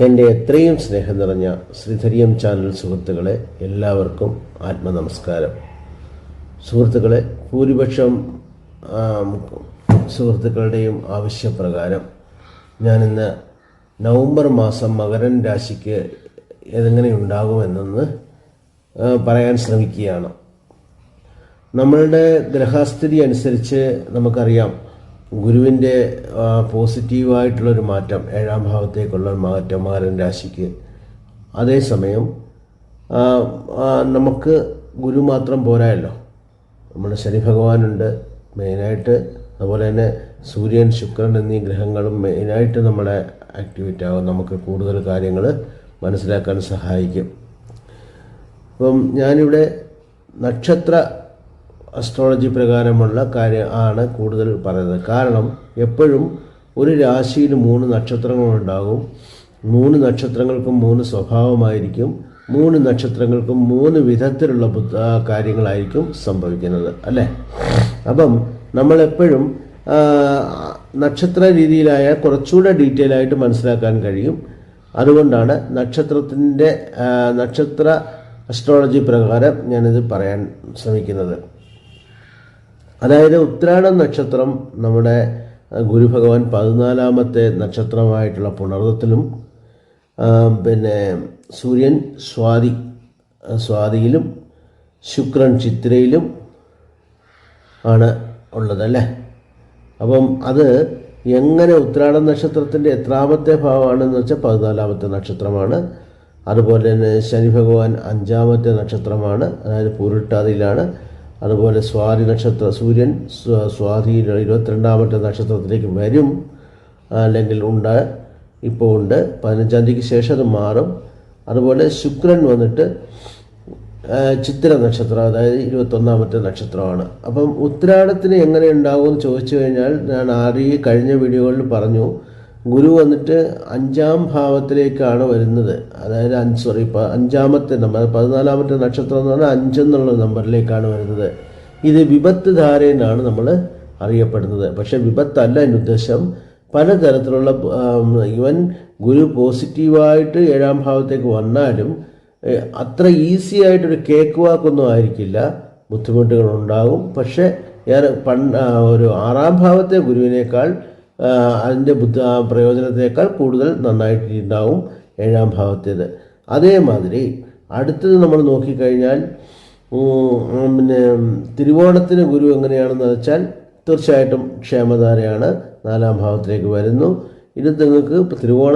എന്റെ എത്രയും സ്നേഹം നിറഞ്ഞ ശ്രീധരിയം ചാനൽ സുഹൃത്തുക്കളെ എല്ലാവർക്കും ആത്മനമസ്കാരം. സുഹൃത്തുക്കളെ ഭൂരിപക്ഷം സുഹൃത്തുക്കളുടെയും ആവശ്യപ്രകാരം ഞാനിന്ന് നവംബർ മാസം മകരൻ രാശിക്ക് എതെങ്ങനെ ഉണ്ടാകുമെന്നൊന്ന് പറയാൻ ശ്രമിക്കുകയാണ്. നമ്മളുടെ ഗ്രഹസ്ഥിതി അനുസരിച്ച് നമുക്കറിയാം. ഗുരുവിന്റെ പോസിറ്റീവായിട്ടുള്ളൊരു മാറ്റം ഏഴാം ഭാവത്തേക്കുള്ള മാറ്റം മകരൻ രാശിക്ക്. അതേസമയം നമുക്ക് ഗുരു മാത്രം പോരായല്ലോ. നമ്മുടെ ശനി ഭഗവാനുണ്ട് മെയിനായിട്ട്. അതുപോലെ തന്നെ സൂര്യൻ ശുക്രൻ എന്നീ ഗ്രഹങ്ങളും മെയിനായിട്ട് നമ്മളെ ആക്ടിവേറ്റ് ആകും. നമുക്ക് കൂടുതൽ കാര്യങ്ങൾ മനസ്സിലാക്കാൻ സഹായിക്കും. അപ്പം ഞാനിവിടെ നക്ഷത്ര അസ്ട്രോളജി പ്രകാരമുള്ള കാര്യം ആണ് കൂടുതൽ പറയുന്നത്. കാരണം എപ്പോഴും ഒരു രാശിയിൽ മൂന്ന് നക്ഷത്രങ്ങളുണ്ടാകും മൂന്ന് നക്ഷത്രങ്ങൾക്കും മൂന്ന് സ്വഭാവമായിരിക്കും. മൂന്ന് നക്ഷത്രങ്ങൾക്കും മൂന്ന് വിധത്തിലുള്ള കാര്യങ്ങളായിരിക്കും സംഭവിക്കുന്നത്. അല്ലേ? അപ്പം നമ്മളെപ്പോഴും നക്ഷത്ര രീതിയിലായ കുറച്ചുകൂടെ ഡീറ്റെയിൽ ആയിട്ട് മനസ്സിലാക്കാൻ കഴിയും. അതുകൊണ്ടാണ് നക്ഷത്രത്തിന്റെ നക്ഷത്ര അസ്ട്രോളജി പ്രകാരം ഞാനിത് പറയാൻ ശ്രമിക്കുന്നത്. അതായത് ഉത്രാടം നക്ഷത്രം നമ്മുടെ ഗുരുഭഗവാൻ പതിനാലാമത്തെ നക്ഷത്രമായിട്ടുള്ള പുണർദത്തിലും പിന്നെ സൂര്യൻ സ്വാതി സ്വാതിയിലും ശുക്രൻ ചിത്രയിലും ആണ് ഉള്ളത് അല്ലേ? അപ്പം അത് എങ്ങനെ ഉത്രാട നക്ഷത്രത്തിന്റെ എത്രാമത്തെ ഭാവമാണെന്ന് വെച്ചാൽ പതിനാലാമത്തെ നക്ഷത്രമാണ്. അതുപോലെ തന്നെ ശനി ഭഗവാൻ അഞ്ചാമത്തെ നക്ഷത്രമാണ്. അതായത് പൂരിട്ടാതിയിലാണ് അതുപോലെ സ്വാതി നക്ഷത്ര സൂര്യൻ സ്വാതി ഇരുപത്തിരണ്ടാമത്തെ നക്ഷത്രത്തിലേക്ക് വരും. അല്ലെങ്കിൽ ഉണ്ട് ഇപ്പോൾ ഉണ്ട്. പതിനഞ്ചാം തീയതിക്ക് ശേഷം അത് മാറും. അതുപോലെ ശുക്രൻ വന്നിട്ട് ചിത്ര നക്ഷത്രം അതായത് ഇരുപത്തൊന്നാമത്തെ നക്ഷത്രമാണ്. അപ്പം ഉത്രാടത്തിന് എങ്ങനെ ഉണ്ടാകുമെന്ന് ചോദിച്ചു കഴിഞ്ഞാൽ ഞാൻ ആദ്യം കഴിഞ്ഞ വീഡിയോകളിൽ പറഞ്ഞു. ഗുരു വന്നിട്ട് അഞ്ചാം ഭാവത്തിലേക്കാണ് വരുന്നത്. അതായത് അഞ്ച് സോറി ഇപ്പം അഞ്ചാമത്തെ നമ്പർ പതിനാലാമത്തെ നക്ഷത്രം എന്ന് പറഞ്ഞാൽ അഞ്ചെന്നുള്ള നമ്പറിലേക്കാണ് വരുന്നത്. ഇത് വിപത്ത് ധാരയെന്നാണ് നമ്മൾ അറിയപ്പെടുന്നത്. പക്ഷേ വിപത്തല്ല എന്റെ ഉദ്ദേശം. പലതരത്തിലുള്ള ഇവൻ ഗുരു പോസിറ്റീവായിട്ട് ഏഴാം ഭാവത്തേക്ക് വന്നാലും അത്ര ഈസി ആയിട്ടൊരു കേക്ക് വാക്കൊന്നും ആയിരിക്കില്ല. ബുദ്ധിമുട്ടുകൾ ഉണ്ടാകും പക്ഷേ ഏറെ പണ്ട് ഒരു ആറാം ഭാവത്തെ ഗുരുവിനേക്കാൾ അതിന്റെ ബുദ്ധ പ്രയോജനത്തേക്കാൾ കൂടുതൽ നന്നായിട്ട് ഉണ്ടാവും ഏഴാം ഭാവത്തേത്. അതേമാതിരി അടുത്തത് നമ്മൾ നോക്കിക്കഴിഞ്ഞാൽ പിന്നെ തിരുവോണത്തിന് ഗുരു എങ്ങനെയാണെന്ന് വെച്ചാൽ തീർച്ചയായിട്ടും ക്ഷേമധാരയാണ്. നാലാം ഭാവത്തിലേക്ക് വരുന്നു. ഇത് നിങ്ങൾക്ക് തിരുവോണ